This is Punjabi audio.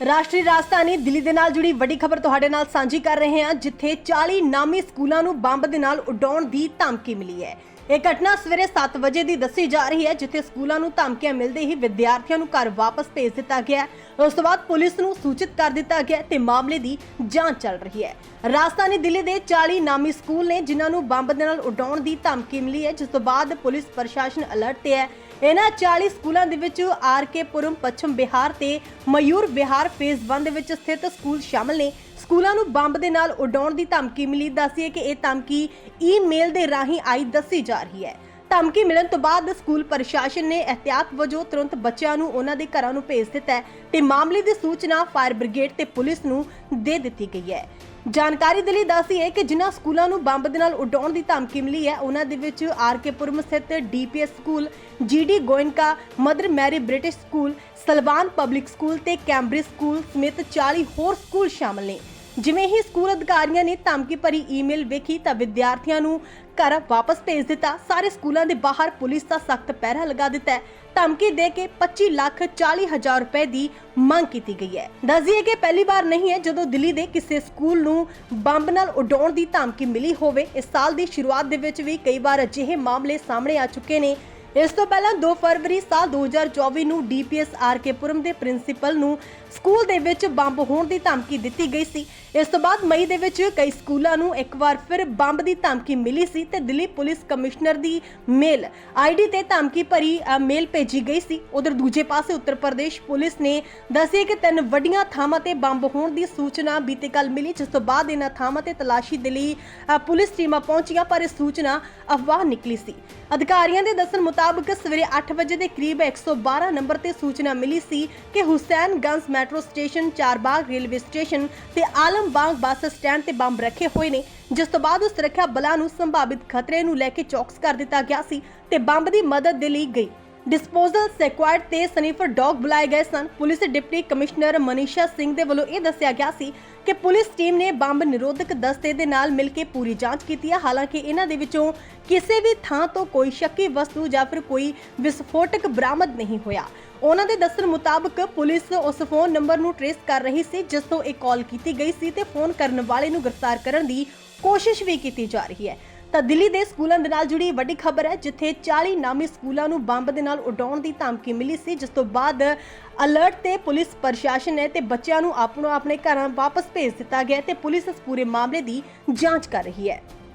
ਰਾਸ਼ਟਰੀ ਰਾਜਧਾਨੀ ਦਿੱਲੀ ਦੇ ਨਾਲ ਜੁੜੀ ਵੱਡੀ ਖਬਰ ਤੁਹਾਡੇ ਨਾਲ ਸਾਂਝੀ ਕਰ ਰਹੇ ਹਾਂ, ਜਿੱਥੇ 40 ਨਾਮੀ ਸਕੂਲਾਂ ਨੂੰ ਬੰਬ ਦੇ ਨਾਲ ਉਡਾਉਣ ਦੀ ਧਮਕੀ ਮਿਲੀ ਹੈ। ਇਹ ਘਟਨਾ ਸਵੇਰੇ 7 ਵਜੇ ਦੀ ਦੱਸੀ ਜਾ ਰਹੀ ਹੈ, ਜਿੱਥੇ ਸਕੂਲਾਂ ਨੂੰ ਧਮਕੀਆਂ ਮਿਲਦੇ ਹੀ ਵਿਦਿਆਰਥੀਆਂ ਨੂੰ ਘਰ ਵਾਪਸ ਭੇਜ ਦਿੱਤਾ ਗਿਆ ਉਸ ਤੋਂ ਬਾਅਦ ਪੁਲਿਸ ਨੂੰ ਸੂਚਿਤ ਕਰ ਦਿੱਤਾ ਗਿਆ ਤੇ ਮਾਮਲੇ ਦੀ ਜਾਂਚ ਚੱਲ ਰਹੀ ਹੈ। ਰਾਜਧਾਨੀ ਦਿੱਲੀ ਦੇ 40 ਨਾਮੀ ਸਕੂਲ ਨੇ ਜਿਨ੍ਹਾਂ ਨੂੰ ਬੰਬ ਦੇ ਨਾਲ ਉਡਾਉਣ ਦੀ ਧਮਕੀ ਮਿਲੀ ਹੈ, ਜਿਸ ਤੋਂ ਬਾਅਦ ਪੁਲਿਸ ਪ੍ਰਸ਼ਾਸਨ ਅਲਰਟ ਤੇ ਹੈ। ਇਹਨਾਂ 40 ਸਕੂਲਾਂ ਦੇ ਵਿੱਚ ਆਰ ਕੇ ਪੁਰਮ, ਪੱਛਮ ਬਿਹਾਰ ਤੇ ਮਯੂਰ ਬਿਹਾਰ ਫੇਜ਼ 1 ਦੇ ਵਿੱਚ ਸਥਿਤ ਸਕੂਲ ਸ਼ਾਮਲ ਨੇ। ਸਕੂਲਾਂ ਨੂੰ ਬੰਬ ਦੇ ਨਾਲ ਉਡਾਉਣ ਦੀ ਧਮਕੀ ਮਿਲੀ। ਦੱਸੀਏ ਕਿ ਇਹ ਧਮਕੀ ਈਮੇਲ ਦੇ ਰਾਹੀਂ ਆਈ ਦੱਸੀ ਜਾ ਰਹੀ ਹੈ। ਧਮਕੀ ਮਿਲਣ ਤੋਂ ਬਾਅਦ ਸਕੂਲ ਪ੍ਰਸ਼ਾਸਨ ਨੇ ਅਹਤਿਆਤ ਵਜੋਂ ਤੁਰੰਤ ਬੱਚਿਆਂ ਨੂੰ ਉਹਨਾਂ ਦੇ ਘਰਾਂ ਨੂੰ ਭੇਜ ਦਿੱਤਾ ਹੈ ਤੇ ਮਾਮਲੇ ਦੀ ਸੂਚਨਾ ਫਾਇਰ ਬ੍ਰਿਗੇਡ ਤੇ ਪੁਲਿਸ ਨੂੰ ਦੇ ਦਿੱਤੀ ਗਈ ਹੈ। ਜਾਣਕਾਰੀ ਦੇ ਲਈ ਦੱਸੀ ਹੈ ਕਿ ਜਿਨ੍ਹਾਂ ਸਕੂਲਾਂ ਨੂੰ ਬੰਬ ਦੇ ਨਾਲ ਉਡਾਉਣ ਦੀ ਧਮਕੀ ਮਿਲੀ ਹੈ, ਉਹਨਾਂ ਦੇ ਵਿੱਚ ਆਰ ਕੇ ਸਥਿਤ DPS school GD Goenka Mother Mary British school, Salwan public school ਤੇ ਕੈਂਬਰਿਜ ਸਕੂਲ ਸਮੇਤ 40 ਹੋਰ ਸਕੂਲ ਸ਼ਾਮਲ ਨੇ। ਜਿਵੇਂ ਹੀ ਸਕੂਲ ਅਧਿਕਾਰੀਆਂ ਨੇ ਧਮਕੀ ਭਰੀ ਈਮੇਲ ਵੇਖੀ ਤਾਂ ਵਿਦਿਆਰਥੀਆਂ ਨੂੰ ਘਰ ਵਾਪਸ ਭੇਜ ਦਿੱਤਾ। ਸਾਰੇ ਸਕੂਲਾਂ ਦੇ ਬਾਹਰ ਪੁਲਿਸ ਦਾ ਸਖਤ ਪਹਿਰਾ ਲਗਾ ਦਿੱਤਾ ਧਮਕੀ ਦੇ ਕੇ 25 ਲੱਖ 40 ਹਜ਼ਾਰ ਰੁਪਏ ਦੀ ਮੰਗ ਕੀਤੀ ਗਈ ਹੈ। ਦੱਸਦੀਏ ਕਿ ਪਹਿਲੀ ਵਾਰ ਨਹੀਂ ਹੈ ਜਦੋਂ ਦਿੱਲੀ ਦੇ ਕਿਸੇ ਸਕੂਲ ਨੂੰ ਬੰਬ ਨਾਲ ਉਡਾਉਣ ਦੀ ਧਮਕੀ ਮਿਲੀ ਹੋਵੇ। ਇਸ ਸਾਲ ਦੀ ਸ਼ੁਰੂਆਤ ਦੇ ਵਿੱਚ ਵੀ ਕਈ ਵਾਰ ਅਜਿਹੇ ਮਾਮਲੇ ਸਾਹਮਣੇ ਆ ਚੁੱਕੇ ਨੇ। ਇਸ ਤੋਂ ਪਹਿਲਾਂ 2 ਫਰਵਰੀ ਸਾਲ 2024 ਨੂੰ ਡੀਪੀਐਸ ਆਰਕੇ ਪੁਰਮ ਦੇ ਪ੍ਰਿੰਸੀਪਲ ਨੂੰ ਸਕੂਲ ਦੇ ਵਿੱਚ ਬੰਬ ਹੋਣ ਦੀ ਧਮਕੀ ਦਿੱਤੀ ਗਈ ਸੀ। ਇਸ ਤੋਂ ਬਾਅਦ ਮਈ ਦੇ ਵਿੱਚ ਕਈ ਸਕੂਲਾਂ ਨੂੰ ਇੱਕ ਵਾਰ ਫਿਰ ਬੰਬ ਦੀ ਧਮਕੀ ਮਿਲੀ ਸੀ ਤੇ ਦਿੱਲੀ ਪੁਲਿਸ ਕਮਿਸ਼ਨਰ ਦੀ ਮੇਲ ਆਈਡੀ ਤੇ ਧਮਕੀ ਭਰੀ ਮੇਲ ਭੇਜੀ ਗਈ ਸੀ। ਉਧਰ ਦੂਜੇ ਪਾਸੇ ਉੱਤਰ ਪ੍ਰਦੇਸ਼ ਪੁਲਿਸ ਨੇ ਦੱਸਿਆ ਕਿ ਤਿੰਨ ਵੱਡੀਆਂ ਥਾਵਾਂ ਤੇ ਬੰਬ ਹੋਣ ਦੀ ਸੂਚਨਾ ਬੀਤੇ ਕੱਲ ਮਿਲੀ, ਜਿਸ ਤੋਂ ਬਾਅਦ ਇਹਨਾਂ ਥਾਵਾਂ ਤੇ ਤਲਾਸ਼ੀ ਦੇ ਲਈ ਪੁਲਿਸ ਟੀਮਾਂ ਪਹੁੰਚੀਆਂ, ਪਰ ਇਹ ਸੂਚਨਾ ਅਫਵਾਹ ਨਿਕਲੀ ਸੀ। ਅਧਿਕਾਰੀਆਂ ਦੇ ਦੱਸਣ ਮੁਤਾਬਕ ਸਵੇਰੇ 8 ਵਜੇ ਦੇ ਕਰੀਬ 112 ਨੰਬਰ ਤੇ ਸੂਚਨਾ ਮਿਲੀ ਸੀ ਕਿ Husainganj metro station, Charbagh railway station ਤੇ ਆਲਮਬਾਗ ਬੱਸ ਸਟੈਂਡ ਤੇ ਬੰਬ ਰੱਖੇ ਹੋਏ ਨੇ, ਜਿਸ ਤੋਂ ਬਾਅਦ ਸੁਰੱਖਿਆ ਬਲਾਂ ਨੂੰ ਸੰਭਾਵਿਤ ਖਤਰੇ ਨੂੰ ਲੈ ਕੇ ਚੌਕਸ ਕਰ ਦਿੱਤਾ ਗਿਆ ਸੀ ਤੇ ਬੰਬ ਦੀ ਮਦਦ ਦੇ ਲਈ ਗਈ। ਡਿਸਪੋਜ਼ਲ ਸੈਕੁਆਇਡ ਤੇ ਸਨੀਫਰ ਡੌਗ ਬੁਲਾਏ ਗਏ ਸਨ। Police deputy commissioner Manisha Singh ਦੇ ਵੱਲੋਂ ਇਹ ਦੱਸਿਆ ਗਿਆ ਸੀ ਕਿ ਪੁਲਿਸ ਟੀਮ ਨੇ ਬੰਬ ਨਿਰੋਧਕ ਦਸਤੇ ਦੇ ਨਾਲ ਮਿਲ ਕੇ ਪੂਰੀ ਜਾਂਚ ਕੀਤੀ ਹੈ। ਹਾਲਾਂਕਿ ਇਹਨਾਂ ਦੇ ਵਿੱਚੋਂ ਕਿਸੇ ਵੀ ਥਾਂ ਤੋਂ ਕੋਈ ਸ਼ੱਕੀ ਵਸਤੂ ਜਾਂ ਫਿਰ ਕੋਈ ਵਿਸਫੋਟਕ ਬਰਾਮਦ ਨਹੀਂ ਹੋਇਆ। ਉਹਨਾਂ ਦੇ ਦੱਸਣ ਮੁਤਾਬਕ ਪੁਲਿਸ ਉਸ ਫੋਨ ਨੰਬਰ ਨੂੰ ਟ੍ਰੇਸ ਕਰ ਰਹੀ ਸੀ, ਜਿਸ ਤੋਂ ਇਹ ਕਾਲ ਕੀਤੀ ਗਈ ਸੀ ਤੇ ਫੋਨ ਕਰਨ ਵਾਲੇ ਨੂੰ ਗ੍ਰਿਫਤਾਰ ਕਰਨ ਦੀ ਕੋਸ਼ਿਸ਼ ਵੀ ਕੀਤੀ ਜਾ ਰਹੀ ਹੈ। ਤਾਂ ਦਿੱਲੀ ਦੇ ਸਕੂਲਾਂ ਦੇ ਨਾਲ ਜੁੜੀ ਵੱਡੀ ਖਬਰ ਹੈ, ਜਿੱਥੇ 40 ਨਾਮੀ ਸਕੂਲਾਂ ਨੂੰ ਬੰਬ ਦੇ ਨਾਲ ਉਡਾਉਣ ਦੀ ਧਮਕੀ ਮਿਲੀ ਸੀ, ਜਿਸ ਤੋਂ ਬਾਅਦ ਅਲਰਟ ਤੇ ਪੁਲਿਸ ਪ੍ਰਸ਼ਾਸਨ ਨੇ ਤੇ ਬੱਚਿਆਂ ਨੂੰ ਆਪਣੋ ਆਪਣੇ ਘਰਾਂ ਵਾਪਸ ਭੇਜ ਦਿੱਤਾ ਗਿਆ ਤੇ ਪੁਲਿਸ ਇਸ ਪੂਰੇ ਮਾਮਲੇ ਦੀ ਜਾਂਚ ਕਰ ਰਹੀ ਹੈ।